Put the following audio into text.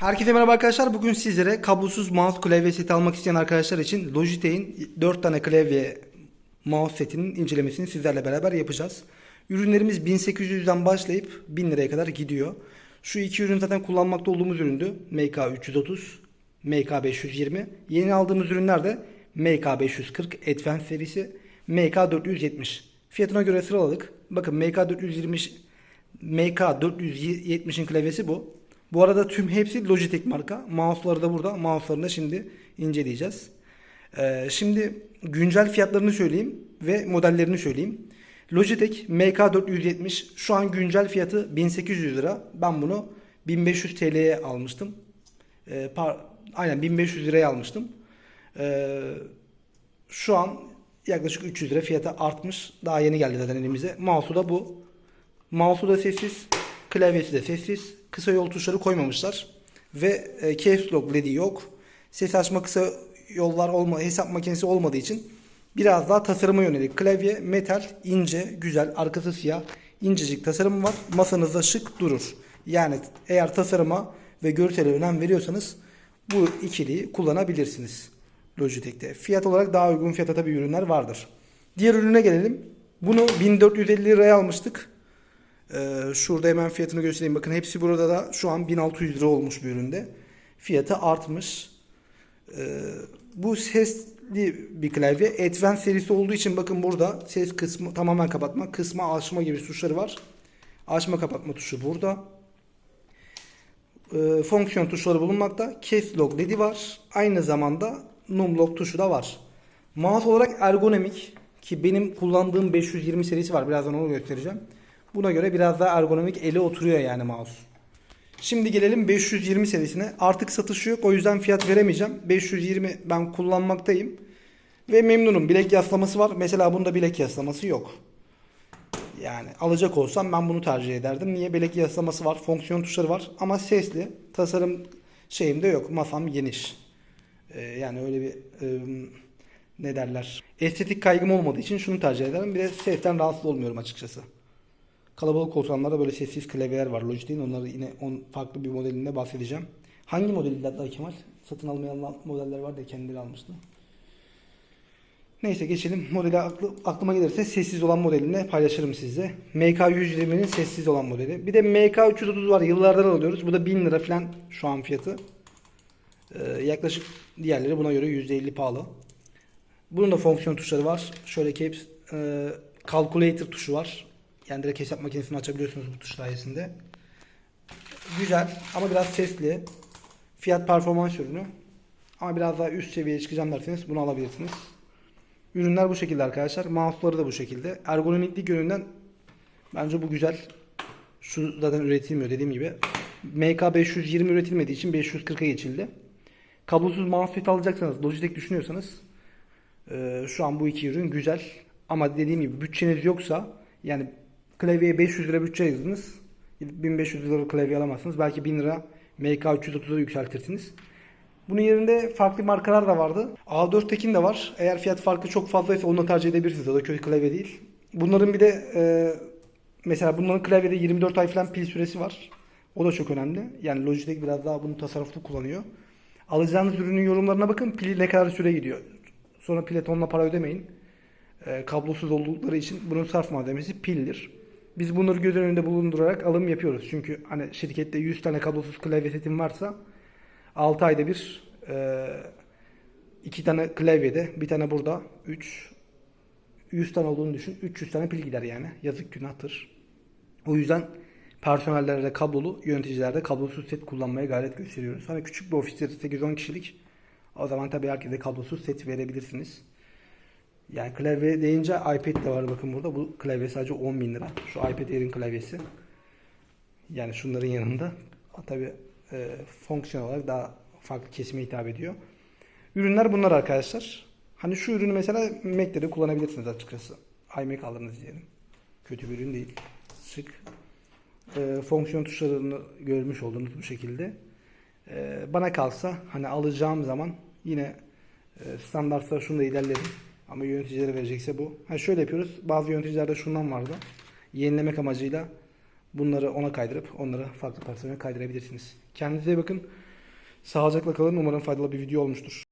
Herkese merhaba arkadaşlar. Bugün sizlere kablosuz mouse klavye seti almak isteyen arkadaşlar için Logitech'in 4 tane klavye mouse setinin incelemesini sizlerle beraber yapacağız. Ürünlerimiz 1800'den başlayıp 1000 liraya kadar gidiyor. Şu iki ürün zaten kullanmakta olduğumuz üründü. MK330, MK520. Yeni aldığımız ürünler de MK540 Advance serisi, MK470. Fiyatına göre sıraladık. Bakın MK420 MK470'in klavyesi bu. Bu arada tüm hepsi Logitech marka. Mouse'ları da burada. Mouse'larını şimdi inceleyeceğiz. Ee, şimdi güncel fiyatlarını söyleyeyim ve modellerini söyleyeyim. Logitech MK470 şu an güncel fiyatı 1800 lira. Ben bunu 1500 TL'ye almıştım. Ee, par- aynen 1500 liraya almıştım. Ee, şu an yaklaşık 300 lira fiyatı artmış. Daha yeni geldi zaten elimize. Mouse'u da bu. Mouse'u da sessiz, klavyesi de sessiz. Kısa yol tuşları koymamışlar. Ve e, caps lock LED'i yok. Ses açma kısa yollar olma, hesap makinesi olmadığı için biraz daha tasarıma yönelik. Klavye metal, ince, güzel, arkası siyah, incecik tasarımı var. Masanızda şık durur. Yani eğer tasarıma ve görsele önem veriyorsanız bu ikiliyi kullanabilirsiniz. Logitech'te. Fiyat olarak daha uygun fiyata tabii ürünler vardır. Diğer ürüne gelelim. Bunu 1450 liraya almıştık. Ee, şurada hemen fiyatını göstereyim. Bakın hepsi burada da şu an 1600 lira olmuş bir üründe. Fiyatı artmış. Ee, bu sesli bir klavye. Advance serisi olduğu için bakın burada ses kısmı tamamen kapatma, kısma açma gibi tuşları var. Açma kapatma tuşu burada. Ee, fonksiyon tuşları bulunmakta. Case lock LED'i var. Aynı zamanda num lock tuşu da var. Mouse olarak ergonomik ki benim kullandığım 520 serisi var. Birazdan onu göstereceğim. Buna göre biraz daha ergonomik eli oturuyor yani mouse. Şimdi gelelim 520 serisine. Artık satışı yok o yüzden fiyat veremeyeceğim. 520 ben kullanmaktayım. Ve memnunum. Bilek yaslaması var. Mesela bunda bilek yaslaması yok. Yani alacak olsam ben bunu tercih ederdim. Niye? Bilek yaslaması var. Fonksiyon tuşları var. Ama sesli. Tasarım şeyim de yok. Masam geniş. Ee, yani öyle bir e, ne derler. Estetik kaygım olmadığı için şunu tercih ederim. Bir de sesten rahatsız olmuyorum açıkçası. Kalabalık ortamlarda böyle sessiz klavyeler var Logitech'in. Onları yine on, farklı bir modelinde bahsedeceğim. Hangi modeliydi hatta Kemal? Satın almayan modeller var da kendileri almıştı. Neyse geçelim. Modeli aklı, aklıma gelirse sessiz olan modelini paylaşırım sizle. MK120'nin sessiz olan modeli. Bir de MK330 var. Yıllardan alıyoruz. Bu da 1000 lira falan şu an fiyatı. Ee, yaklaşık diğerleri buna göre %50 pahalı. Bunun da fonksiyon tuşları var. Şöyle caps, e, calculator tuşu var. Yani direkt hesap makinesini açabiliyorsunuz bu tuş sayesinde. Güzel ama biraz sesli. Fiyat performans ürünü. Ama biraz daha üst seviyeye çıkacağım derseniz bunu alabilirsiniz. Ürünler bu şekilde arkadaşlar. Mouse'ları da bu şekilde. Ergonomiklik yönünden bence bu güzel. Şu zaten üretilmiyor dediğim gibi. MK520 üretilmediği için 540'a geçildi. Kablosuz mousepad alacaksanız, Logitech düşünüyorsanız şu an bu iki ürün güzel. Ama dediğim gibi bütçeniz yoksa yani klavyeye 500 lira bütçe ayırdınız. 1500 lira klavye alamazsınız. Belki 1000 lira MK330'a yükseltirsiniz. Bunun yerinde farklı markalar da vardı. A4 Tekin de var. Eğer fiyat farkı çok fazlaysa onu tercih edebilirsiniz. O da kötü klavye değil. Bunların bir de e, mesela bunların klavyede 24 ay falan pil süresi var. O da çok önemli. Yani Logitech biraz daha bunu tasarruflu kullanıyor. Alacağınız ürünün yorumlarına bakın. Pili ne kadar süre gidiyor. Sonra pile tonla para ödemeyin. E, kablosuz oldukları için bunun sarf malzemesi pildir. Biz bunları göz önünde bulundurarak alım yapıyoruz. Çünkü hani şirkette 100 tane kablosuz klavye setim varsa 6 ayda bir e, iki tane klavyede bir tane burada 3 100 tane olduğunu düşün. 300 tane pil gider yani. Yazık günahtır. O yüzden personellerde kablolu, yöneticilerde kablosuz set kullanmaya gayret gösteriyoruz. Hani küçük bir ofiste 8-10 kişilik o zaman tabii herkese kablosuz set verebilirsiniz. Yani klavye deyince iPad de var bakın burada. Bu klavye sadece 10 bin lira. Şu iPad Air'in klavyesi. Yani şunların yanında. Tabi e, fonksiyon olarak daha farklı kesime hitap ediyor. Ürünler bunlar arkadaşlar. Hani şu ürünü mesela Mac'te de kullanabilirsiniz açıkçası. iMac alırınız diyelim. Kötü bir ürün değil. Şık. E, fonksiyon tuşlarını görmüş oldunuz bu şekilde. E, bana kalsa hani alacağım zaman yine e, standartlar şunu da ilerlerim. Ama yöneticilere verecekse bu. Ha şöyle yapıyoruz. Bazı yöneticilerde şundan vardı. Yenilemek amacıyla bunları ona kaydırıp onları farklı personele kaydırabilirsiniz. Kendinize bakın. Sağlıcakla kalın. Umarım faydalı bir video olmuştur.